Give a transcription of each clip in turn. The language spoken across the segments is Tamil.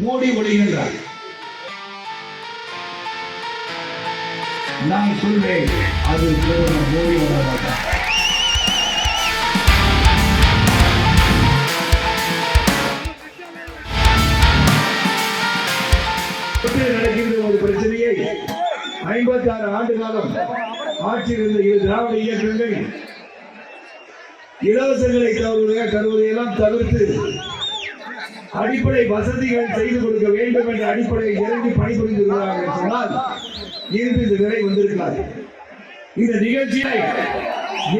மோடி ஒழிகின்றார் நான் சொல்வேன் அது பிரதமர் மோடி வர மாட்டார் நடக்கின்ற ஒரு பிரச்சனையை ஐம்பத்தி ஆறு ஆண்டு காலம் ஆட்சியில் இருந்த இரு திராவிட இயக்கங்கள் இலவசங்களை தருவதை தவிர்த்து அடிப்படை வசதிகள் செய்து கொடுக்க வேண்டும் என்ற அடிப்படையில் இறங்கி பணிபுரிந்திருக்கிறார்கள் என்று சொன்னால் இன்று இந்த நிலை வந்திருக்காது இந்த நிகழ்ச்சியை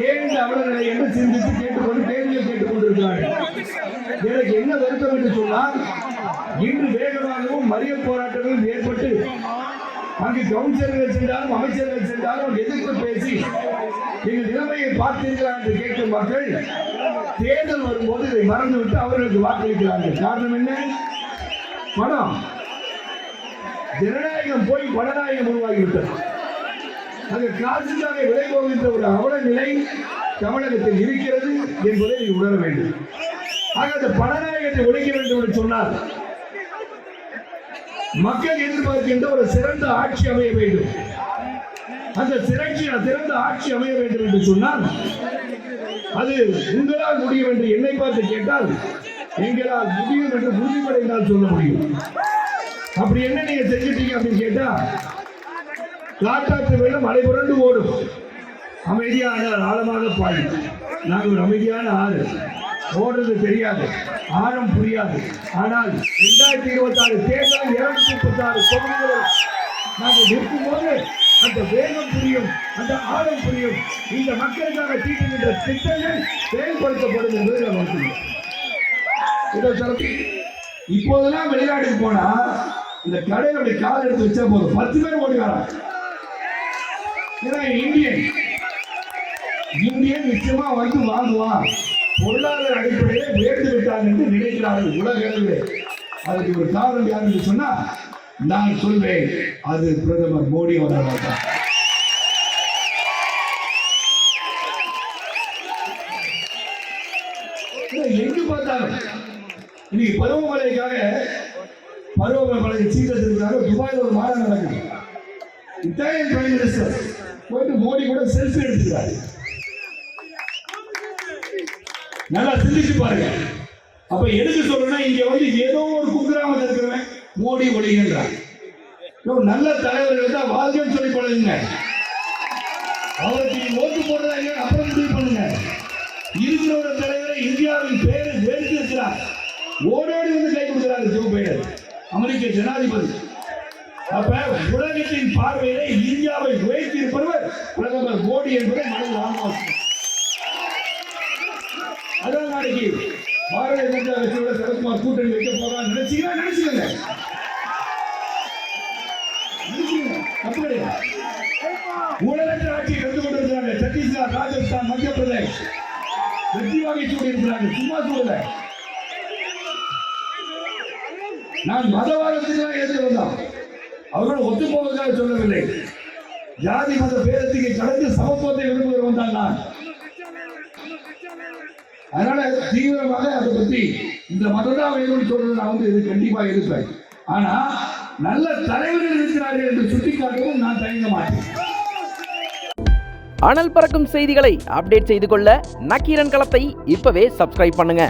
ஏன் இந்த என்று சிந்தித்து கேட்டுக்கொண்டு கேள்வியை கேட்டுக் கொண்டிருக்கிறார்கள் எனக்கு என்ன வருத்தம் என்று சொன்னால் இன்று வேகமாகவும் மறியல் போராட்டங்களும் ஏற்பட்டு அங்கு கவுன்சிலர்கள் சென்றாலும் அமைச்சர்கள் சென்றாலும் எதிர்த்து பேசி எங்கள் நிலைமையை பார்த்தீர்களா என்று கேட்கும் மக்கள் தேர்தல் வரும்போது இதை மறந்துவிட்டு அவர்களுக்கு வாக்களிக்கிறார்கள். காரணம் என்ன? பணம். ஜனநாயகம் போய் பணநாயகம் உருவாகிவிட்டது. அது காசுக்காக விலை போகின்ற ஒரு அவல நிலை தமிழகத்தில் இருக்கிறது என்பதை நீ உணர வேண்டும். ஆக அந்த பணநாயகத்தை ஒழிக்க வேண்டும் என்று சொன்னார் மக்கள் எதிர்பார்க்கின்ற ஒரு சிறந்த ஆட்சி அமைய வேண்டும். அந்த சிறட்சி சிறந்த ஆட்சி அமைய வேண்டும் என்று சொன்னால் அது உங்களால் முடியும் என்று என்னை பார்த்து கேட்டால் எங்களால் முடியும் என்று உறுதிப்படைந்தால் சொல்ல முடியும். அப்படி என்ன நீங்க செஞ்சுட்டீங்க அப்படின்னு கேட்டா காட்டாற்று வெள்ளம் மலை புரண்டு ஓடும். அமைதியான ஆழமாக பாயும். நாங்கள் ஒரு அமைதியான ஆறு. ஓடுறது தெரியாது. ஆழம் புரியாது. ஆனால் இரண்டாயிரத்தி இருபத்தி ஆறு தேர்தல் இருநூத்தி முப்பத்தி ஆறு நாங்கள் நிற்கும் போது அந்த வேகம் புரியும் அந்த ஆழம் புரியும். இந்த மக்களுக்காக தீட்டுகின்ற திட்டங்கள் செயல்படுத்தப்படும் என்பதை நாம் வந்துள்ளோம் இப்போதெல்லாம் வெளிநாட்டுக்கு போனா இந்த கடையோட கால் எடுத்து வச்சா போதும். பத்து பேர் ஓடி வராங்க. ஏன்னா இந்தியன். இந்தியன் நிச்சயமா வந்து வாங்குவான். பொருளாதார அடிப்படையில் உயர்ந்து விட்டாங்க என்று நினைக்கிறார்கள் உலக அளவில் அதுக்கு ஒரு காரணம் யாருன்னு சொன்னா நான் சொல்வேன் அது பிரதமர் மோடி அவர்கள் தான். எங்கு பார்த்தாலும்? இன்னைக்கு பருவமழைக்காக பருவமழை சீக்கிரத்திற்காக துபாயில் ஒரு மாநாடு நடக்குது. இத்தாலியன் பிரைம் மினிஸ்டர் போயிட்டு மோடி கூட செல்ஃபி எடுத்துக்கிறாரு. நல்லா சிந்திச்சு பாருங்க. அப்ப எதுக்கு சொல்றேன்னா இங்க வந்து ஏதோ ஒரு குக்கிராமத்தில் இருக்கிறவன் மோடி ஒழிகின்றார் நல்ல தலைவர்கள் தான் வாழ்க்கைன்னு சொல்லி பழகுங்க அவருக்கு நீங்க ஓட்டு போடுறதா இல்லையா அப்புறம் முடிவு பண்ணுங்க. இருக்கிற ஒரு தலைவரை இந்தியாவின் பேரை வெறுத்து இருக்கிறார் ஓடோடி வந்து கை கொடுக்கிறார் ஜோ பைடன். அமெரிக்க ஜனாதிபதி. அப்ப உலகத்தின் பார்வையில இந்தியாவை உயர்த்தி இருப்பவர் பிரதமர் மோடி என்பதை பாரதிய சரத்குமார் கூட்டணி வைக்க போறான்னு நினைச்சீங்களா நினைச்சுக்கோங்க தப்பு கிடையாது. ஊழலற்ற ஆட்சியை கண்டு கொண்டிருக்கிறாங்க சத்தீஸ்கர் ராஜஸ்தான் மத்திய பிரதேஷ். வெற்றி வாங்கி சூடியிருக்கிறாங்க சும்மா சூழல நான் மதவாதத்துக்கு எதிர்த்து வந்தான். ஒத்து போவதற்காக சொல்லவில்லை. ஜாதி மத கடந்து சமத்துவத்தை விரும்புகிறவன் தான் நான். அதனால தீவிரமாக அதை பற்றி இந்த மதம் வேணும்னு சொல்றது நான் வந்து இது கண்டிப்பா இருப்பேன் ஆனா நல்ல தலைவர்கள் இருக்கிறார்கள் என்று சுட்டிக்காட்டவும் நான் தயங்க மாட்டேன். அனல் பறக்கும் செய்திகளை அப்டேட் செய்து கொள்ள நக்கீரன் களத்தை இப்பவே சப்ஸ்கிரைப் பண்ணுங்க.